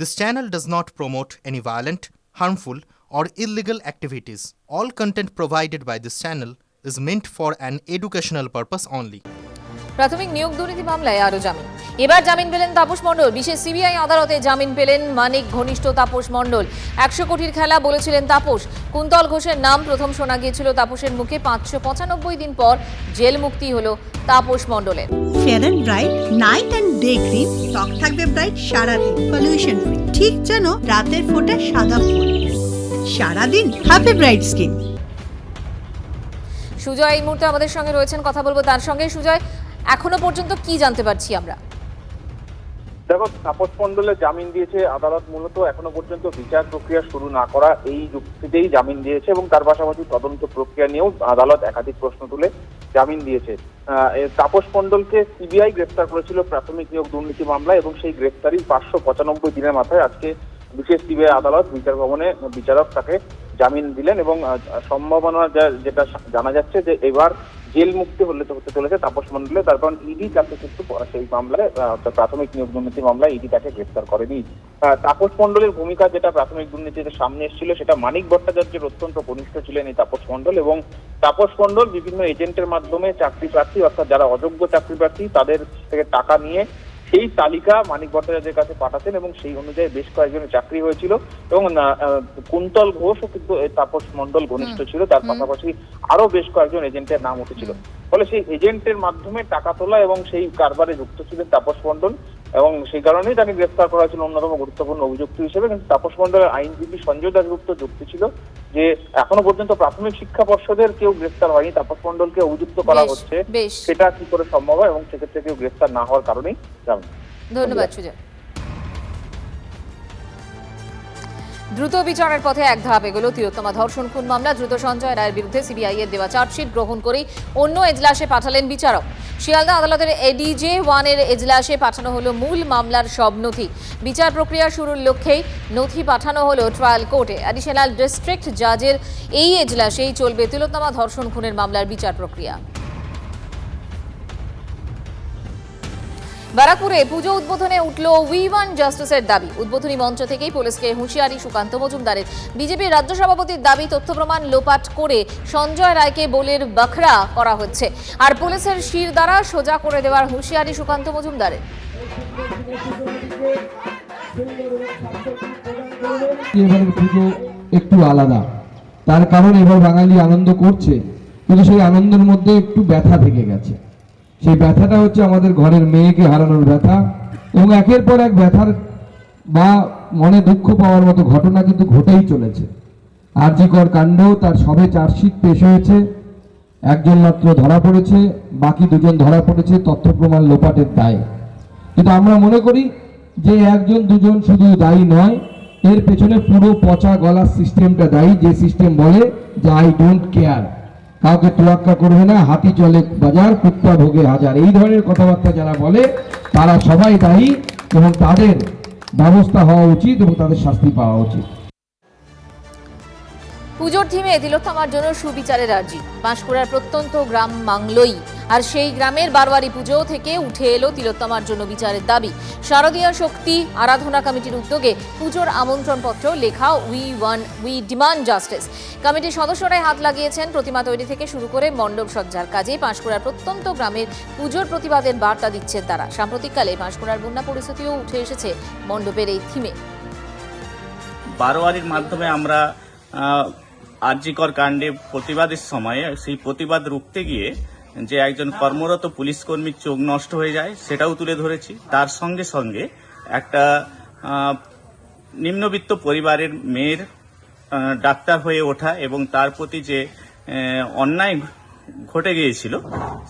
This channel does not promote any violent, harmful, or illegal activities. All content provided by this channel is meant for an educational purpose only. প্রাথমিক নিয়োগ দুর্নীতি মামলায় আরও জামিন এবার জামিন পেলেন তাপস মণ্ডল। বিশেষ সিবিআই আদালতে জামিন পেলেন মানিক ঘনিষ্ঠ তাপস মণ্ডল। একশো কোটির খেলা বলেছিলেন তাপস। কুন্তল ঘোষের নাম প্রথম শোনা গিয়েছিল তাপসের মুখে। পাঁচশো পঁচানব্বই দিন পর জেল মুক্তি হলো তাপস মণ্ডলের। Fair and bright night and day cream ত্বক থাকবে ব্রাইট সারাদিন পলিউশন ফ্রি ঠিক যেন রাতের ফোটা সাদা ফুল। সারাদিন হ্যাপি ব্রাইট স্কিন সুজয় এই মুহূর্তে আমাদের সঙ্গে রয়েছেন কথা বলব তার সঙ্গে। সুজয় এখনও পর্যন্ত কি জানতে পারছি আমরা? দেখো, তাপস মন্ডলের জামিন দিয়েছে আদালত মূলত এখনও পর্যন্ত বিচার প্রক্রিয়া শুরু না করা এই যুক্তিতেই জামিন দিয়েছে এবং তার পাশাপাশি তদন্ত প্রক্রিয়া নিয়েও আদালত একাধিক প্রশ্ন তুলে জামিন দিয়েছে। তাপস মন্ডলকে সিবিআই গ্রেফতার করেছিল প্রাথমিক নিয়োগ দুর্নীতি মামলায় এবং সেই গ্রেফতারি পাঁচশো পঁচানব্বই দিনের মাথায় আজকে বিশেষ সিবিআই আদালত বিচার ভবনে বিচারক তাকে জামিন দিলেন এবং সম্ভাবনা যেটা জানা যাচ্ছে যে এবার জেল মুক্তি হলে তো হতে চলেছে, তাপস মন্ডলে। তার কারণ ইডি তাকে কিন্তু সেই মামলায় প্রাথমিক নিয়োগ দুর্নীতি মামলায় ইডি তাকে গ্রেফতার করেনি। তাপস মন্ডলের ভূমিকা যেটা প্রাথমিক দুর্নীতিতে সামনে এসেছিল, সেটা মানিক ভট্টাচার্যের অত্যন্ত ঘনিষ্ঠ ছিলেন এই তাপস মন্ডল এবং তাপস মন্ডল বিভিন্ন এজেন্টের মাধ্যমে চাকরি প্রার্থী, অর্থাৎ যারা অযোগ্য চাকরি প্রার্থী, তাদের থেকে টাকা নিয়ে সেই তালিকা মানিক ভট্টাচার্যের কাছে পাঠাতেন এবং সেই অনুযায়ী বেশ কয়েকজনের চাকরি হয়েছিল এবং কুন্তল ঘোষও কিন্তু তাপস মন্ডল ঘনিষ্ঠ ছিল তার পাশাপাশি আরও বেশ কয়েকজন এজেন্টের নাম উঠেছিল। ফলে সেই এজেন্টের মাধ্যমে টাকা তোলা এবং সেই কারবারে যুক্ত ছিলেন তাপস মন্ডল এবং সেই কারণেই তাকে গ্রেফতার করা হয়েছিল অন্যতম গুরুত্বপূর্ণ অভিযুক্ত হিসেবে। কিন্তু তাপস মন্ডলের আইনজীবী সঞ্জয় দাসগুপ্ত যুক্তি ছিল। যে এখনও পর্যন্ত প্রাথমিক শিক্ষা পর্ষদের কেউ গ্রেফতার হয়নি তাপস মন্ডলকে অভিযুক্ত করা হচ্ছে। সেটা কি করে সম্ভব হয় এবং সেক্ষেত্রে কেউ গ্রেফতার না হওয়ার কারণেই ধন্যবাদ সুজয় দ্রুত বিচারের পথে এক ধাপ এগোলো তিলোত্তমা। ধর্ষণ, খুন মামলা, দ্রুত সঞ্জয় রায়ের বিরুদ্ধে সিবিআই এর দেওয়া চার্জশিট গ্রহণ করেই অন্য এজলাসে পাঠালেন বিচারক। শিয়ালদা আদালতের এডিজে ওয়ানের এজলাসে পাঠানো হলো মূল মামলার সব নথি। বিচার প্রক্রিয়া শুরুর লক্ষ্যেই নথি পাঠানো হলো ট্রায়াল কোর্টে। অ্যাডিশনাল ডিস্ট্রিক্ট জাজের এই এজলাসেই চলবে তিলোত্তমা ধর্ষণ, খুনের মামলার বিচার প্রক্রিয়া। ব্যারাকপুরে পুজো উদ্বোধনে উঠল উই ওয়ান জাস্টিসের দাবি। উদ্বোধনী মঞ্চ থেকেই পুলিশকে হুঁশিয়ারি সুকান্ত মজুমদারের। বিজেপির রাজ্য সভাপতির দাবি, তথ্য প্রমাণ লোপাট করে সঞ্জয় রায়কে বলের বখরা করা হচ্ছে। আর পুলিশের শির দ্বারা সোজা করে দেওয়ার হুঁশিয়ারি সুকান্ত মজুমদারের। পুজো একটু আলাদা। তার কারণ এবার বাঙালি আনন্দ করছে। কিন্তু সেই আনন্দের মধ্যে একটু ব্যথা থেকে গেছে। সেই ব্যথাটা হচ্ছে আমাদের ঘরের মেয়েকে হারানোর ব্যথা এবং একের পর এক ব্যথার বা মনে দুঃখ পাওয়ার মতো ঘটনা কিন্তু ঘটেই চলেছে। আরজিকর কাণ্ড তার সবে চার্জশিট পেশ হয়েছে, একজন মাত্র ধরা পড়েছে, বাকি দুজন ধরা পড়েছে তথ্য প্রমাণ লোপাটের দায়। কিন্তু আমরা মনে করি যে একজন দুজন শুধু দায়ী নয়, এর পেছনে পুরো পচা গলার সিস্টেমটা দায়ী, যে সিস্টেম বলে যে আই ডোন্ট কেয়ার কাউকে তোয়াক্কা করবে না, হাতি চলে বাজার কুত্তা ভোগে হাজার। এই ধরনের কথাবার্তা যারা বলে, তারা সবাই দায়ী এবং তাদের ব্যবস্থা হওয়া উচিত এবং তাদের শাস্তি পাওয়া উচিত। পুজোর থিমে তিলোত্তমার জন্য সুবিচারের আর্জি। বাঁশকুড়ার প্রত্যন্ত গ্রাম মাংলই আর সেই গ্রামের বারোয়ারি পুজো থেকে উঠে এলো তিলোত্তমার জন্য বিচারের দাবি। শারদীয় শক্তি আরাধনা কমিটির উদ্যোগে পুজোর আমন্ত্রণপত্র লেখা we want we demand justice কমিটির সদস্যরাই হাত লাগিয়েছেন প্রতিমা তৈরি থেকে শুরু করে মণ্ডপ সজ্জার কাজে পাঁশকুড়ার প্রত্যন্ত গ্রামের পুজোর প্রতিবাদের বার্তা দিচ্ছেন তারা। সাম্প্রতিককালে পাঁশকুড়ার বন্যা পরিস্থিতিও উঠে এসেছে মণ্ডপের এই থিমে। বারোয়ারির মাধ্যমে আমরা আর্যিকর কাণ্ডে প্রতিবাদের সময় সেই প্রতিবাদ রুখতে গিয়ে যে একজন কর্মরত পুলিশ কর্মীর চোখ নষ্ট হয়ে যায়, সেটাও তুলে ধরেছি। তার সঙ্গে সঙ্গে একটা নিম্নবিত্ত পরিবারের মেয়ের ডাক্তার হয়ে ওঠা এবং তার প্রতি যে অন্যায় ঘটে গিয়েছিল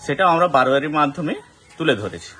সেটা আমরা বারোয়ারির মাধ্যমে তুলে ধরেছি।